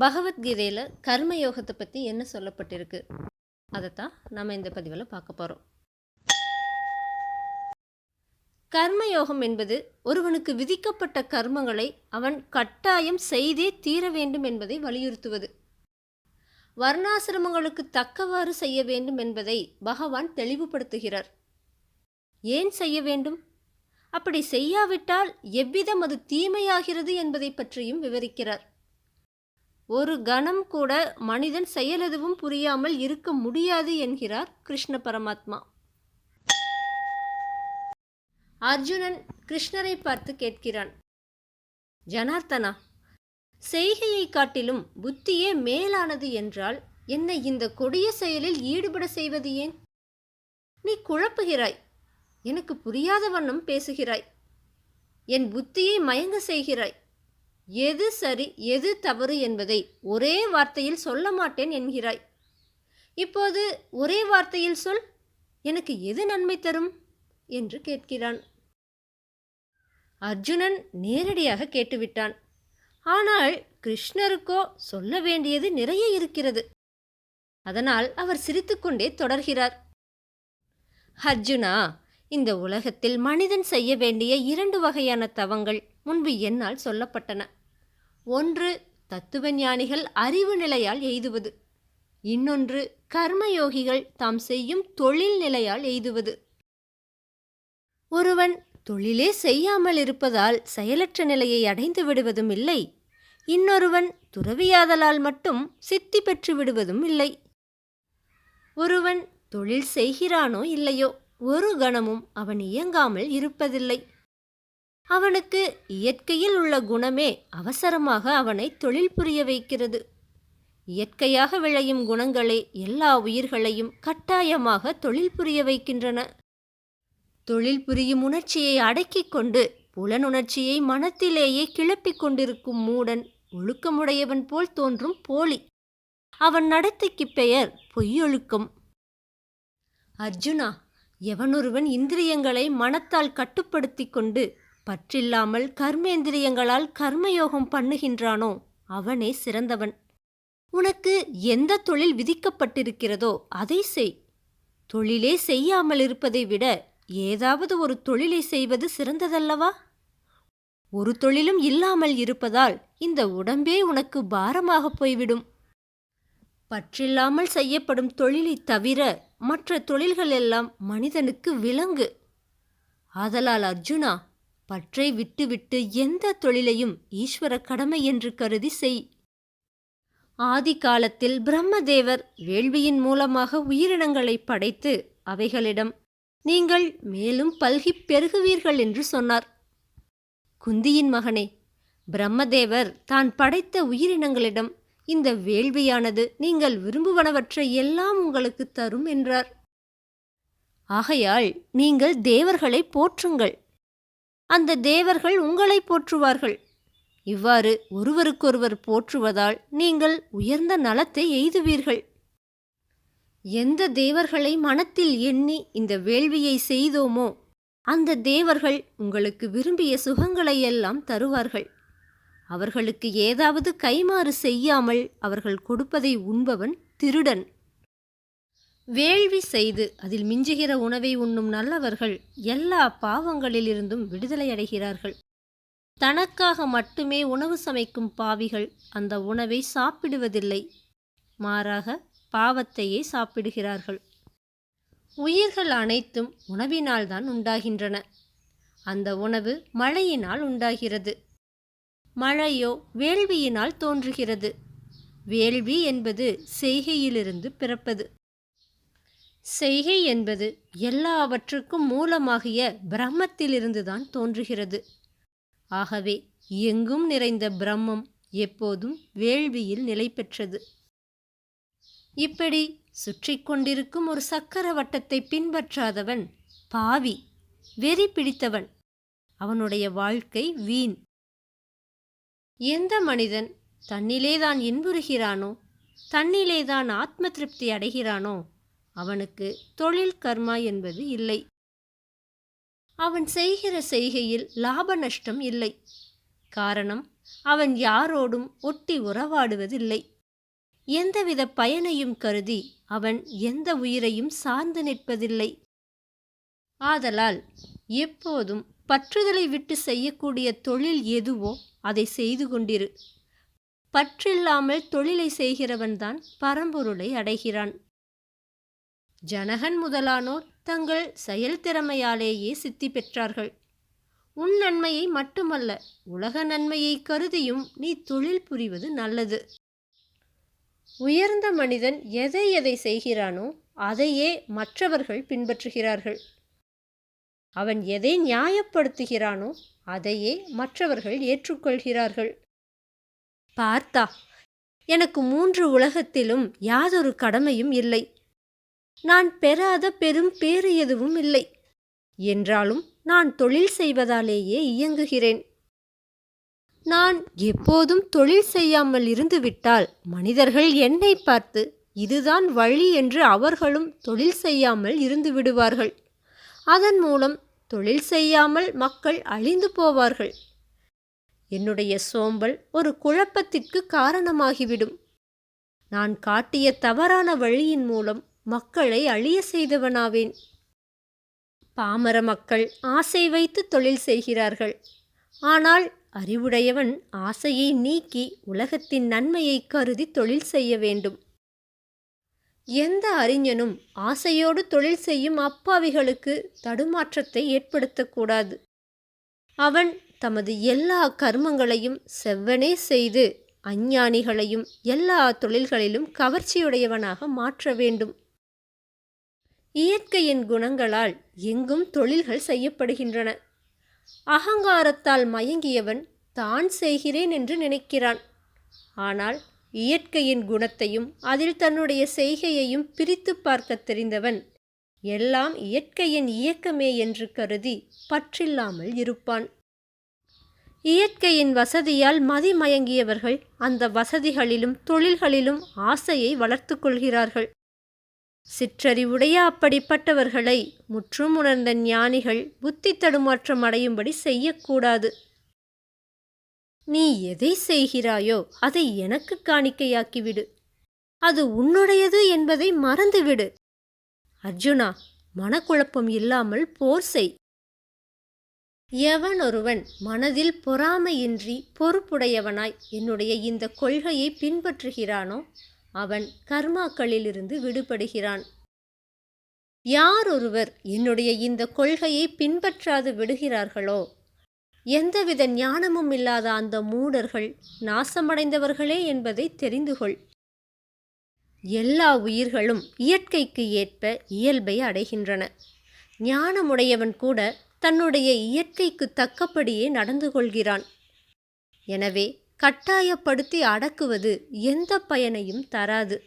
பகவத்கீதையில் கர்மயோகத்தை பற்றி என்ன சொல்லப்பட்டிருக்கு? அதைத்தான் நம்ம இந்த பதிவில் பார்க்க போகிறோம் கர்மயோகம் என்பது ஒருவனுக்கு விதிக்கப்பட்ட கர்மங்களை அவன் கட்டாயம் செய்தே தீர வேண்டும் என்பதை வலியுறுத்துவது. வர்ணாசிரமங்களுக்கு தக்கவாறு செய்ய வேண்டும் என்பதை பகவான் தெளிவுபடுத்துகிறார். ஏன் செய்ய வேண்டும்? அப்படி செய்யாவிட்டால் எவ்விதம் அது தீமையாகிறது என்பதை பற்றியும் விவரிக்கிறார். ஒரு கணம் கூட மனிதன் செயலெதுவும் புரியாமல் இருக்க முடியாது என்கிறார் கிருஷ்ண பரமாத்மா. அர்ஜுனன் கிருஷ்ணரை பார்த்து கேட்கிறான். ஜனார்த்தனா செய்கையை காட்டிலும் புத்தியே மேலானது என்றால் என்னை இந்த கொடிய செயலில் ஈடுபட செய்வது ஏன்? நீ குழப்புகிறாய். எனக்கு புரியாத வண்ணம் பேசுகிறாய். என் புத்தியை மயங்க செய்கிறாய். எது சரி எது தவறு என்பதை ஒரே வார்த்தையில் சொல்ல மாட்டேன் என்கிறாய். இப்போது ஒரே வார்த்தையில் சொல் எனக்கு எது நன்மை தரும்? என்று கேட்கிறான். அர்ஜுனன் நேரடியாக கேட்டுவிட்டான். ஆனால் கிருஷ்ணருக்கோ சொல்ல வேண்டியது நிறைய இருக்கிறது. அதனால் அவர் சிரித்துக்கொண்டே தொடர்கிறார். அர்ஜுனா இந்த உலகத்தில் மனிதன் செய்ய வேண்டிய இரண்டு வகையான தவங்கள் முன்பு என்னால் சொல்லப்பட்டன. ஒன்று தத்துவ ஞானிகள் அறிவு நிலையால் எய்துவது. இன்னொன்று கர்மயோகிகள் தாம் செய்யும் தொழில் நிலையால் எய்துவது. ஒருவன் தொழிலே செய்யாமல் இருப்பதால் செயலற்ற நிலையை அடைந்து விடுவதும் இல்லை. இன்னொருவன் துறவியாதலால் மட்டும் சித்தி பெற்று விடுவதும் இல்லை. ஒருவன் தொழில் செய்கிறானோ இல்லையோ ஒரு கணமும் அவன் இயங்காமல் இருப்பதில்லை. அவனுக்கு இயற்கையில் உள்ள குணமே அவசரமாக அவனை தொழில் புரிய வைக்கிறது. இயற்கையாக விளையும் குணங்களே எல்லா உயிர்களையும் கட்டாயமாக தொழில் புரிய வைக்கின்றன. தொழில் புரியும் உணர்ச்சியை அடக்கிக் கொண்டு புலனுணர்ச்சியை மனத்திலேயே கிளப்பிக் கொண்டிருக்கும் மூடன் ஒழுக்கமுடையவன் போல் தோன்றும் போலி. அவன் நடத்தைக்கு பெயர் பொய்யொழுக்கம். அர்ஜுனா எவனொருவன் இந்திரியங்களை மனத்தால் கட்டுப்படுத்தி கொண்டு பற்றில்லாமல் கர்மேந்திரியங்களால் கர்மயோகம் பண்ணுகின்றானோ அவனே சிறந்தவன். உனக்கு எந்த தொழில் விதிக்கப்பட்டிருக்கிறதோ அதை செய். தொழிலே செய்யாமல் இருப்பதை விட ஏதாவது ஒரு தொழிலை செய்வது சிறந்ததல்லவா? ஒரு தொழிலும் இல்லாமல் இருப்பதால் இந்த உடம்பே உனக்கு பாரமாக போய்விடும். பற்றில்லாமல் செய்யப்படும் தொழிலைத் தவிர மற்ற தொழில்கள் எல்லாம் மனிதனுக்கு விலங்கு. ஆதலால் அர்ஜுனா பற்றை விட்டுவிட்டு எந்த தொழிலையும் ஈஸ்வர கடமை என்று கருதி செய். ஆதி காலத்தில் பிரம்மதேவர் வேள்வியின் மூலமாக உயிரினங்களை படைத்து அவைகளிடம் நீங்கள் மேலும் பல்கிப் பெருகுவீர்கள் என்று சொன்னார். குந்தியின் மகனே பிரம்மதேவர் தான் படைத்த உயிரினங்களிடம் இந்த வேள்வியானது நீங்கள் விரும்புவனவற்றை எல்லாம் உங்களுக்கு தரும் என்றார். ஆகையால் நீங்கள் தேவர்களை போற்றுங்கள். அந்த தேவர்கள் உங்களை போற்றுவார்கள். இவ்வாறு ஒருவருக்கொருவர் போற்றுவதால் நீங்கள் உயர்ந்த நலத்தை எய்துவீர்கள். எந்த தேவர்களை மனத்தில் எண்ணி இந்த வேள்வியை செய்தோமோ அந்த தேவர்கள் உங்களுக்கு விரும்பிய சுகங்களை எல்லாம் தருவார்கள். அவர்களுக்கு ஏதாவது கைமாறு செய்யாமல் அவர்கள் கொடுப்பதை உண்பவன் திருடன். வேள்வி செய்து அதில் மிஞ்சுகிற உணவை உண்ணும் நல்லவர்கள் எல்லா பாவங்களிலிருந்தும் விடுதலை அடைகிறார்கள். தனக்காக மட்டுமே உணவு சமைக்கும் பாவிகள் அந்த உணவை சாப்பிடுவதில்லை. மாறாக பாவத்தையே சாப்பிடுகிறார்கள். உயிர்கள் அனைத்தும் உணவினால்தான் உண்டாகின்றன. அந்த உணவு மழையினால் உண்டாகிறது. மழையோ வேள்வியினால் தோன்றுகிறது. வேள்வி என்பது செய்கையிலிருந்து பிறப்பது. செய்கை என்பது எல்லாவற்றுக்கும் மூலமாகிய பிரம்மத்திலிருந்துதான் தோன்றுகிறது. ஆகவே எங்கும் நிறைந்த பிரம்மம் எப்போதும் வேள்வியில் நிலை பெற்றது. இப்படி சுற்றி கொண்டிருக்கும் ஒரு சக்கர வட்டத்தை பின்பற்றாதவன் பாவி வெறி பிடித்தவன் அவனுடைய வாழ்க்கை வீண். எந்த மனிதன் தன்னிலேதான் இன்புறுகிறானோ தன்னிலேதான் ஆத்ம திருப்தி அடைகிறானோ அவனுக்கு தொழில் கர்மா என்பது இல்லை. அவன் செய்கிற செய்கையில் லாப நஷ்டம் இல்லை. காரணம் அவன் யாரோடும் ஒட்டி உறவாடுவதில்லை. எந்தவித பயனையும் கருதி அவன் எந்த உயிரையும் சார்ந்து நிற்பதில்லை. ஆதலால் எப்போதும் பற்றுதலை விட்டு செய்யக்கூடிய தொழில் எதுவோ அதை செய்து கொண்டிரு. பற்றில்லாமல் தொழிலை செய்கிறவன்தான் பரம்பொருளை அடைகிறான். ஜனகன் முதலானோர் தங்கள் செயல்திறமையாலேயே சித்தி பெற்றார்கள். உன் நன்மையை மட்டுமல்ல உலக நன்மையை கருதியும் நீ தொழில் புரிவது நல்லது. உயர்ந்த மனிதன் எதை எதை செய்கிறானோ அதையே மற்றவர்கள் பின்பற்றுகிறார்கள். அவன் எதை நியாயப்படுத்துகிறானோ அதையே மற்றவர்கள் ஏற்றுக்கொள்கிறார்கள். பார்த்தா எனக்கு மூன்று உலகத்திலும் யாதொரு கடமையும் இல்லை. நான் பெறாத பெரும் பேறு எதுவும் இல்லை. என்றாலும் நான் தொழில் செய்வதாலேயே இயங்குகிறேன். நான் எப்போதும் தொழில் செய்யாமல் இருந்துவிட்டால் மனிதர்கள் என்னை பார்த்து இதுதான் வழி என்று அவர்களும் தொழில் செய்யாமல் இருந்து விடுவார்கள். அதன் மூலம் தொழில் செய்யாமல் மக்கள் அழிந்து போவார்கள். என்னுடைய சோம்பல் ஒரு குழப்பத்திற்கு காரணமாகிவிடும். நான் காட்டிய தவறான வழியின் மூலம் மக்களை அழிய செய்தவனாவேன். பாமர மக்கள் ஆசை வைத்து தொழில் செய்கிறார்கள். ஆனால் அறிவுடையவன் ஆசையை நீக்கி உலகத்தின் நன்மையை கருதி தொழில் செய்ய வேண்டும். எந்த அறிஞனும் ஆசையோடு தொழில் செய்யும் அப்பாவிகளுக்கு தடுமாற்றத்தை ஏற்படுத்தக்கூடாது. அவன் தமது எல்லா கர்மங்களையும் செவ்வனே செய்து அஞ்ஞானிகளையும் எல்லா தொழில்களிலும் கவர்ச்சியுடையவனாக மாற்ற வேண்டும். இயற்கையின் குணங்களால் எங்கும் தொழில்கள் செய்யப்படுகின்றன. அகங்காரத்தால் மயங்கியவன் தான் செய்கிறேன் என்று நினைக்கிறான். ஆனால் இயற்கையின் குணத்தையும் அதில் தன்னுடைய செய்கையையும் பிரித்து பார்க்க தெரிந்தவன் எல்லாம் இயற்கையின் இயக்கமே என்று கருதி பற்றில்லாமல் இருப்பான். இயற்கையின் வசதியால் மதிமயங்கியவர்கள் அந்த வசதிகளிலும் தொழில்களிலும் ஆசையை வளர்த்து கொள்கிறார்கள். சிற்றறிவுடைய அப்படிப்பட்டவர்களை முற்றும் உணர்ந்த ஞானிகள் புத்தி தடுமாற்றம் அடையும்படி செய்யக்கூடாது. நீ எதை செய்கிறாயோ அதை எனக்கு காணிக்கையாக்கிவிடு. அது உன்னுடையது என்பதை மறந்துவிடு. அர்ஜுனா மனக்குழப்பம் இல்லாமல் போர் செய். எவன் ஒருவன் மனதில் பொறாமையின்றி பொறுப்புடையவனாய் என்னுடைய இந்த கொள்கையை பின்பற்றுகிறானோ அவன் கர்மாக்களிலிருந்து விடுபடுகிறான். யார் ஒருவர் என்னுடைய இந்த கொள்கையை பின்பற்றாது விடுகிறார்களோ? எந்தவித ஞானமும் இல்லாத அந்த மூடர்கள் நாசமடைந்தவர்களே என்பதை தெரிந்து கொள். எல்லா உயிர்களும் இயற்கைக்கு ஏற்ப இயல்பை அடைகின்றன. ஞானமுடையவன் கூட தன்னுடைய இயற்கைக்கு தக்கபடியே நடந்து கொள்கிறான். எனவே கட்டாயப்படுத்தி அடக்குவது எந்த பயனையும் தராது.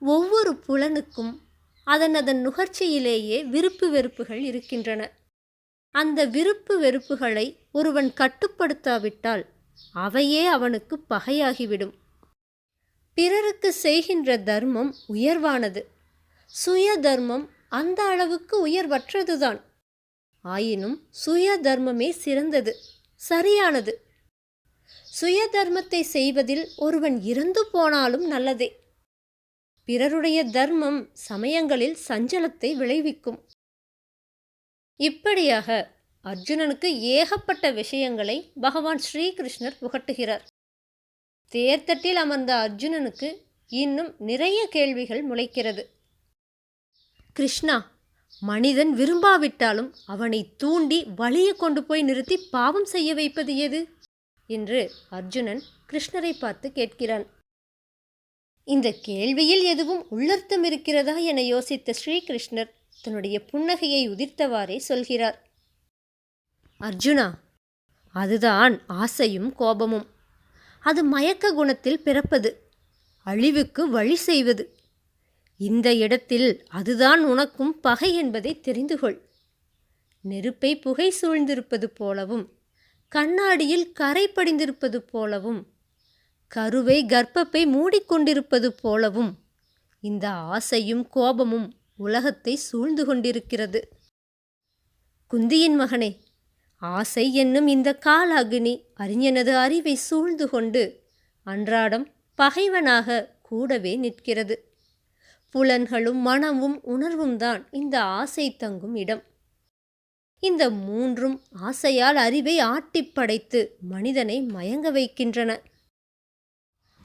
ஒவ்வொரு புலனுக்கும் அதன் அதன் நுகர்ச்சியிலேயே விருப்பு வெறுப்புகள் இருக்கின்றன. அந்த விருப்பு வெறுப்புகளை ஒருவன் கட்டுப்படுத்தாவிட்டால் அவையே அவனுக்கு பகையாகிவிடும். பிறருக்கு செய்கின்ற தர்மம் உயர்வானது. சுய தர்மம் அந்த அளவுக்கு உயர்வற்றதுதான். ஆயினும் சுய தர்மமே சிறந்தது சரியானது. சுய தர்மத்தை செய்வதில் ஒருவன் இறந்து போனாலும் நல்லதே. பிறருடைய தர்மம் சமயங்களில் சஞ்சலத்தை விளைவிக்கும். இப்படியாக அர்ஜுனனுக்கு ஏகப்பட்ட விஷயங்களை பகவான் ஸ்ரீகிருஷ்ணர் புகட்டுகிறார். தேர்தட்டில் அமர்ந்த அர்ஜுனனுக்கு இன்னும் நிறைய கேள்விகள் முளைக்கிறது. கிருஷ்ணா மனிதன் விரும்பாவிட்டாலும் அவனை தூண்டி வழியை கொண்டு போய் நிறுத்தி பாவம் செய்ய வைப்பது எது என்று அர்ஜுனன் கிருஷ்ணரை பார்த்து கேட்கிறான். இந்த கேள்வியில் எதுவும் உள்ளர்த்தம் இருக்கிறதா என யோசித்த ஸ்ரீகிருஷ்ணர் தன்னுடைய புன்னகையை உதிர்த்தவாறே சொல்கிறார். அர்ஜுனா அதுதான் ஆசையும் கோபமும். அது மயக்க குணத்தில் பிறப்பது அழிவுக்கு வழி செய்வது. இந்த இடத்தில் அதுதான் உனக்கும் பகை என்பதை தெரிந்து கொள் நெருப்பை புகை சூழ்ந்திருப்பது போலவும் கண்ணாடியில் கரை படிந்திருப்பது போலவும் கருவை கர்ப்பப்பை மூடிக்கொண்டிருப்பது போலவும் இந்த ஆசையும் கோபமும் உலகத்தை சூழ்ந்து கொண்டிருக்கிறது. குந்தியின் மகனே ஆசை என்னும் இந்த காலாகினி அறிஞனது அறிவை சூழ்ந்து கொண்டு அன்றாடம் பகைவனாக கூடவே நிற்கிறது. புலன்களும் மனமும் உணர்வும் தான் இந்த ஆசை தங்கும் இடம். இந்த மூன்றும் ஆசையால் அறிவை ஆட்டிப்படைத்து மனிதனை மயங்க வைக்கின்றன.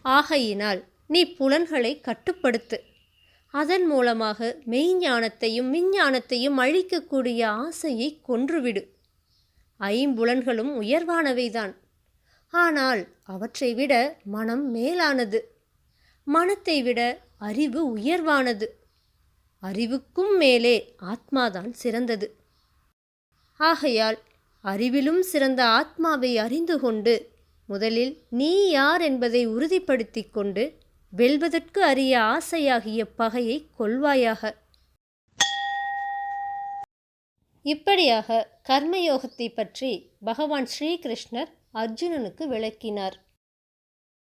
ஆகையினால் நீ புலன்களை கட்டுப்படுத்து. அதன் மூலமாக மெய்ஞானத்தையும் விஞ்ஞானத்தையும் அழிக்கக்கூடிய ஆசையை கொன்றுவிடு. ஐம்புலன்களும் உயர்வானவைதான். ஆனால் அவற்றை விட மனம் மேலானது. மனத்தை விட அறிவு உயர்வானது. அறிவுக்கும் மேலே ஆத்மாதான் சிறந்தது. ஆகையால் அறிவிலும் சிறந்த ஆத்மாவை அறிந்து கொண்டு முதலில் நீ யார் என்பதை உறுதிப்படுத்திக் கொண்டு வெல்வதற்கு அரிய ஆசையாகிய பகையை கொள்வாயாக. இப்படியாக கர்மயோகத்தை பற்றி பகவான் ஸ்ரீகிருஷ்ணர் அர்ஜுனனுக்கு விளக்கினார்.